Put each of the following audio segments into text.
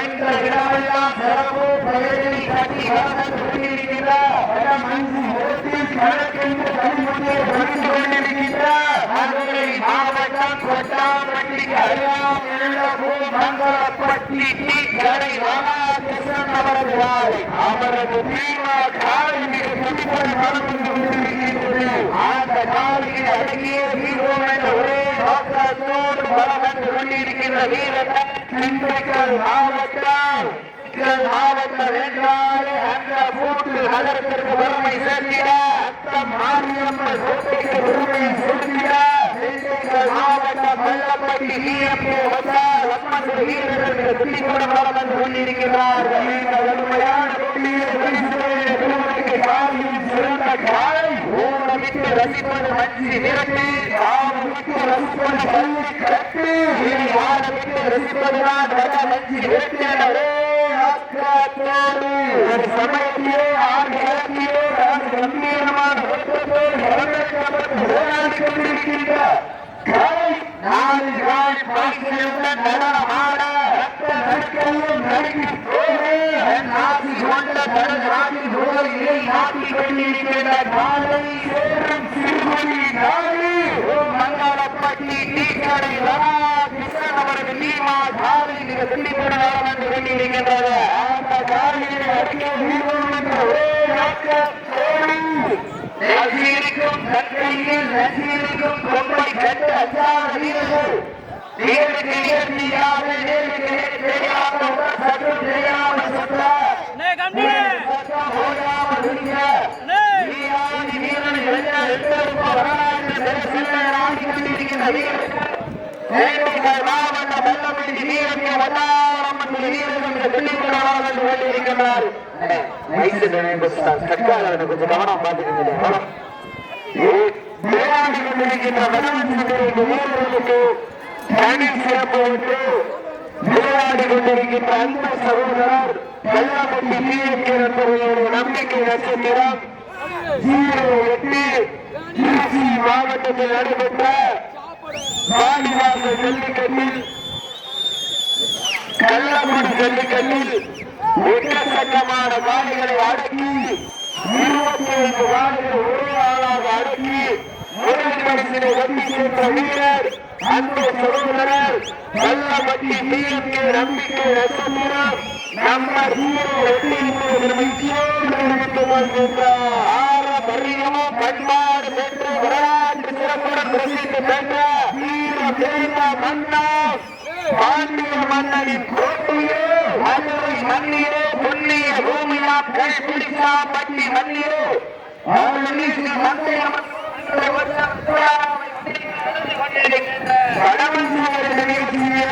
சென்ற இடமெல்லாம் சிறப்பு பெயரை கட்டி வளர்ந்து கொண்டிருக்கிற மஞ்சு முகத்தில் கணக்கென்று கொண்டிருக்கின்ற மதுரை மாவட்டம் கொட்டாம்பட்டிக்கு டி ராமகிருஷ்ணன் அவர்கள் அவரது காலை மிக நடந்து கொண்டிருக்கின்றது அந்த அடங்கிய வீரம் என்ற ஒரே நோக்கத்தோடு வளம் வந்து கொண்டிருக்கின்ற வீரர்கள் திண்டுக்கல் மாவட்டம் மாவட்டம் என்றாலே அந்த கூட்டு நகரத்திற்கு பெருமை சேர்த்திட அத்தம் மாரியம்மன் கோட்டைக்கு பெருமை சேர்த்திட திண்டுக்கல் மாவட்டம் வெள்ளப்பட்டி கொண்டிருக்கிறார்கள். காலையில் சிறந்த காலை ஊனமிட்டு ரசிப்பது மஞ்சி விரட்டு ஆனமிட்டு ரசிப்பது கல்வி கட்டு இனி ஆனமிட்டு ரசிப்பதுதான் வட மஞ்சி விரட்டு என ஒரே ஆக்கத்தோடு ஒரு சமயத்திலே ஆறு இலக்கிலே நான் கம்பீரமான ஓட்டத்தோடு வரவேற்கப்பட்டு போராடி கொண்டிருக்கின்ற காலை நாலு கால் பாய்களுடன் நடனமாட ரத்த நடுக்கையும் நடுங்கி போகே நாசி கொண்ட தனது நோயை நாட்டி கொண்டிருக்கின்ற காலை சேரும் சிறுமொழி நாடு ஓ டீக்கடை ரமா கிருஷ்ணன் அவர்கள் நீமா காலை மிக துண்டிப்புடன் வந்து கொண்டிருக்கின்றது அந்த காலையை அடிக்க என்ற ஒரே கொம்பை கட்ட நேருக்கு நேருக்கு கட்காரனை கொஞ்சம் கவனம் பார்த்துக்கிட்டு விளையாடி கொண்டிருக்கின்ற வெள்ளப்பட்டி வீரர்களுக்கு தனி சிறப்பு உண்டு விளையாடி கொண்டிருக்கின்ற அந்த சகோதரர் வெள்ளப்பட்டி வீரர்கள் என்பவர்களுடைய நம்பிக்கை நட்சத்திரம் ஜீரோ எட்டு திருச்சி மாவட்டத்தில் நடைபெற்ற பாண்டிவாசல் ஜல்லிக்கட்டில் கள்ளக்குடி ஜல்லிக்கட்டில் எக்கச்சக்கமான காடுகளை அடக்கி இருபத்தி ஐந்து காடுகளை ஒரே ஆளாக அடக்கி முதல் பரிசினை வெற்றி சென்ற வீரர் அன்பு சகோதரர் கள்ளப்பட்டி டிஎம்கே நம்பிக்கை நட்சத்திரம் நம்பர் ஜீரோ எட்டு பண்பாடு பெற்று வரலாற்று சிறப்புடன் பிரசித்தி பெற்ற சேர்ந்த பேர பாண்டிய மன்னனின் கோட்டையே மதுரை மண்ணிலே புண்ணிய பூமியா கல் பிடிச்சா பட்டி மண்ணிலே. அருள்மிகு கடவுள் நிகழ்ச்சியே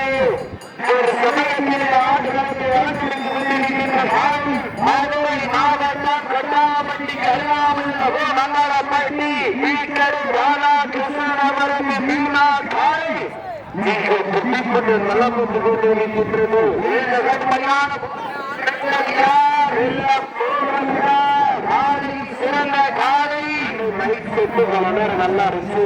ஒரு சமயத்தில் ஆடுகளுக்கு வளர்ந்து கொண்டிருக்கின்ற காலம் மதுரை மாவட்டம் கொட்டாம்பட்டி கருணாமல் மங்களப்பட்டி ஈக்கரு ராதாகிருஷ்ணன் அவருக்கு பின்னால் காலை நீங்கள் துடிப்பது நலம் வந்து சிறந்த காலை மைக் செட்டு பல நேரம் நல்லா இருக்கு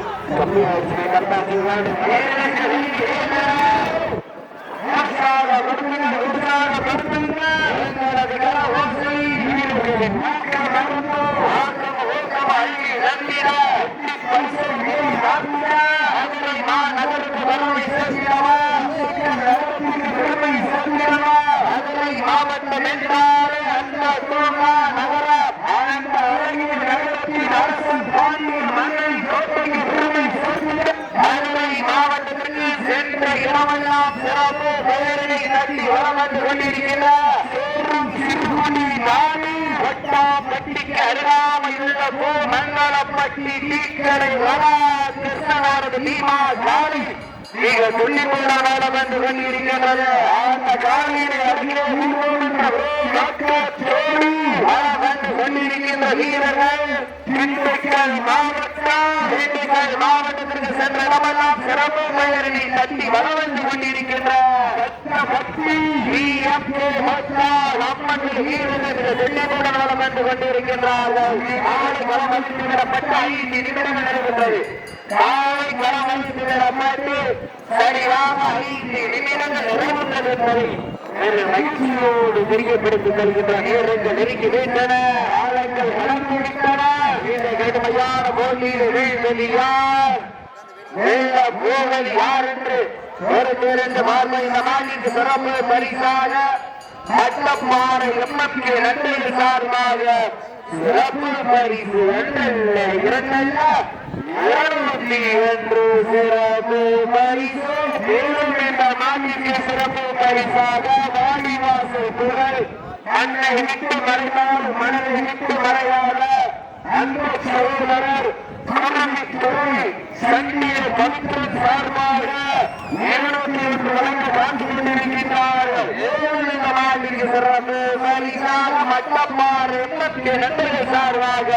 என்றாலே அந்த தூங்கா நகர அந்த அரங்கின் நகரத்தின் அரசன் பாண்டியன் மன்னன் கோட்டைக்கு பெருமை சேர்க்கிறது. மதுரை மாவட்டத்திற்கு சென்ற இடமெல்லாம் சிறப்பு பெயரை தட்டி வளம் வந்து கொண்டிருக்கிறார் சேரும் சிறுகுடி போ மங்களப்பட்டி டீக்கடை வரா கிருஷ்ணனாரது நீமா காளி மிக துள்ளிப்புள்ளனால கொண்டிருக்கின்றது அந்த ஊரோடு வீரர்கள் திண்டுக்கல் மாவட்டம் மாவட்டத்திற்கு சென்ற இடமெல்லாம் சிறப்பு பெயரினை தட்டி வர கொண்டிருக்கின்ற கொண்டிருக்கின்றார்கள். ஆறு வளம் ஐந்து நிமிடங்கள் காலை களம் சரியாக ஐந்து நிமிடங்கள் என்பதை ஒரு மகிழ்ச்சியோடு தெரியப்படுத்திக் கொள்கின்ற நேரங்கள் நெருங்கி விட்டன ஆழங்கள் வளர்ந்து விட்டன இந்த கடுமையான போட்டியில் வீழ்வெளி யார்? வெள்ள போவது யார் என்று ஒரு பேருந்து பார்வை இந்த மாநில சிறப்பு பரிசாக அட்டப்பாறை எம்எஸ்கே நன்றி சார்பாக சிறப்பு பரிசு ஒன்றல்ல இரண்டல்ல. ஒன்று சிறப்பு பரிசு மேலும் இந்த நாட்டிற்கு சிறப்பு பரிசாக வாடிவாசல் துறை மண்ணை விட்டு மறைந்தால் மனதை விட்டு மறையாத அன்பு சகோதரர் துறை சங்கிய பவித்திரன் சார்பாக இருநூத்தி ஒன்று வழங்க காத்து கொண்டிருக்கின்றார்கள் இந்த நாட்டிற்கு சிறப்பு பரிசாக மட்டப்பாறு எண்பத்தி நன்றிகள் சார்பாக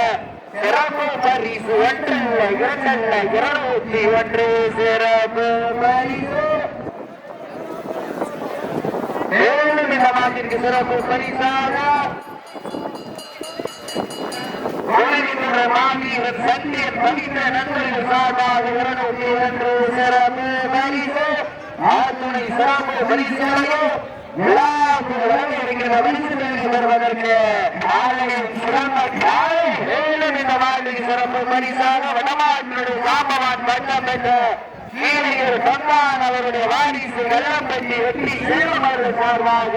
சிறப்பு பரிசு. ஒன்றல்ல இரண்டல்ல இருநூத்தி ஒன்று சிறப்பு பரிசு ஏழு இந்த நாட்டிற்கு சிறப்பு பரிசாக உலகின்ற மாவீரர் சந்தியன் பவித்த நண்பர்கள் சார்பாக இருநூத்தி ஒன்று சிறப்பு பரிசு ஆத்துணை சிறப்பு பரிசாக சிறப்பு பரிசாக வடமாட்டினுடைய சாம்பவான் வண்ணம் பெற்ற கீழையர் சந்தான் அவருடைய வாரிசு வெள்ளம்பட்டி வெற்றி செல்வம் சார்பாக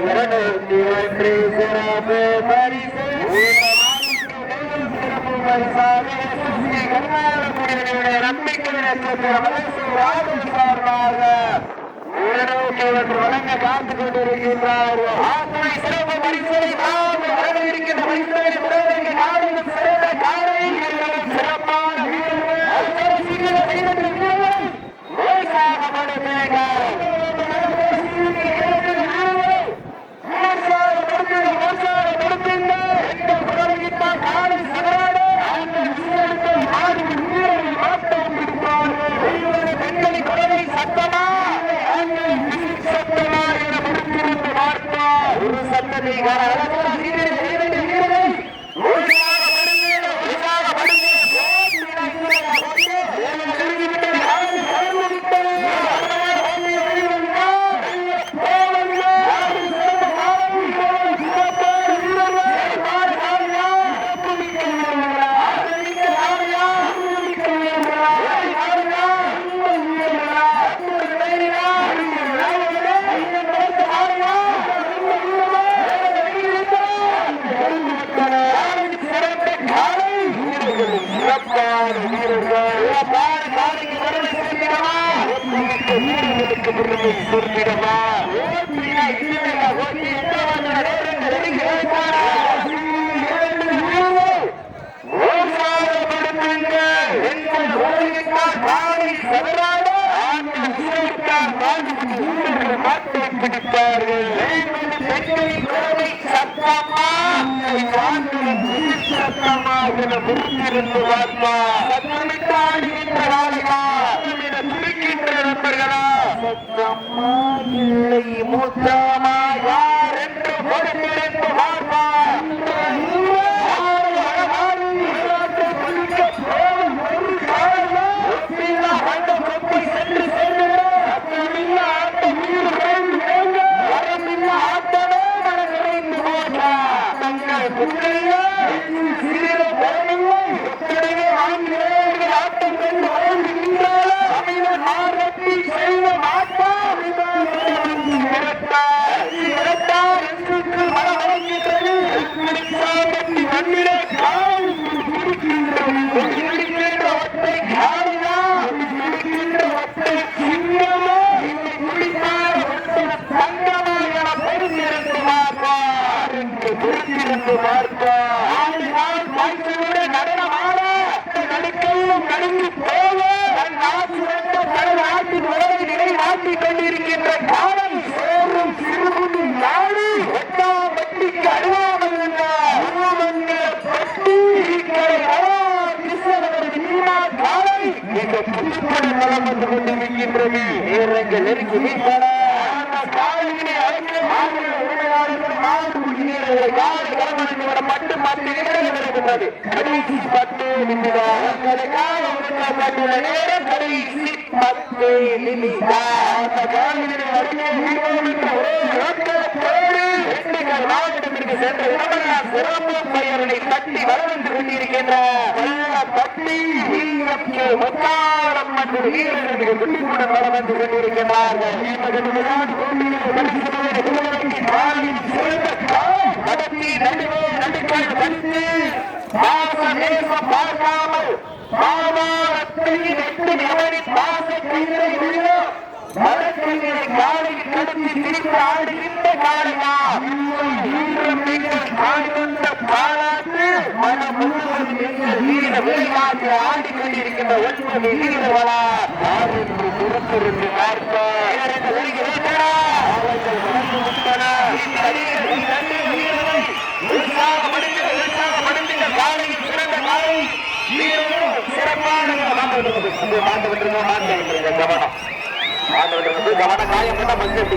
இருநூத்தி ஒன்று சிறப்பு பரிசு சிறப்பு பரிசாக எஸ்எஸ்சி நம்பிக்கை சார்பாக இருநூத்தி வழங்க காத்துக் கொண்டிருக்கின்றார். சிறப்பான வீரர்கள் சிறப்பான காலைக்கு வரவு சேர்க்கிறவா வீரர்களுக்கு பெருமை சேர்க்கிறவா ஓட்டினா இல்லையா ஓட்டி எந்த நேரங்கள் இருக்கிறாரா மூத்தமா யார் பொறுத்திருந்து பார்த்த நடனமான நடுக்கையும் நடுங்கி போக தன் நாட்டு தன் நாட்டு உறவை நிலைநாட்டிக் கொண்டிருக்கின்ற காலம் சேரும் சிறுகுண்டு நாடு ஒட்டா வட்டிக்கு அருவாமல் உள்ள உருவங்களை பற்றி காலை மிக புதுப்படி மூலம் வந்து கொண்டிருக்கின்றது நேரங்கள் நெருங்கி காலையினை அழைக்க மாவட்ட வீரர்கள் காலை களமணிக்கு வர பத்து நிமிடங்கள் இருக்கின்றது கடைசி பத்து நிமிடம். கடைசி பத்து நிமிடம். சென்ற சிறப்பு பெயர்களை தட்டி வரவென்று கொண்டிருக்கின்ற தட்டி முத்தாரம் வீரர்களுக்கு வரவென்று நடத்தி நடுவே நடுக்கால் கண்டு பாச நேசம் பார்க்காமல் பாவாரத்தை வெட்டு நிலவரி பாச கைதை உள்ள வடக்கையை காலையில் கடத்தி திருப்பி ஆடுகின்ற நீங்கள் காய்ந்த பாராட்டு மனம் முழுவதும் நீங்கள் வீர விளையாட்டு ஆடிக்கொண்டிருக்கின்ற ஒன்பது வீரர்களா யார் என்று பொறுத்திருந்து பார்க்க வீரர்கள் வருகிறீர்களா? அவர்கள் வந்து விட்டன. இந்த இரண்டு வீரர்கள் உற்சாகப்படுத்துங்க, உற்சாகப்படுத்துங்க. காலையில் சிறந்த காலை வீரர்கள் சிறப்பான மாட்ட விட்டுருங்க மாட்ட விட்டுருங்க மாட்ட விட்டுருங்க கவனம். ஆண்டவர்களுக்கு கவன காயம் மஞ்சள்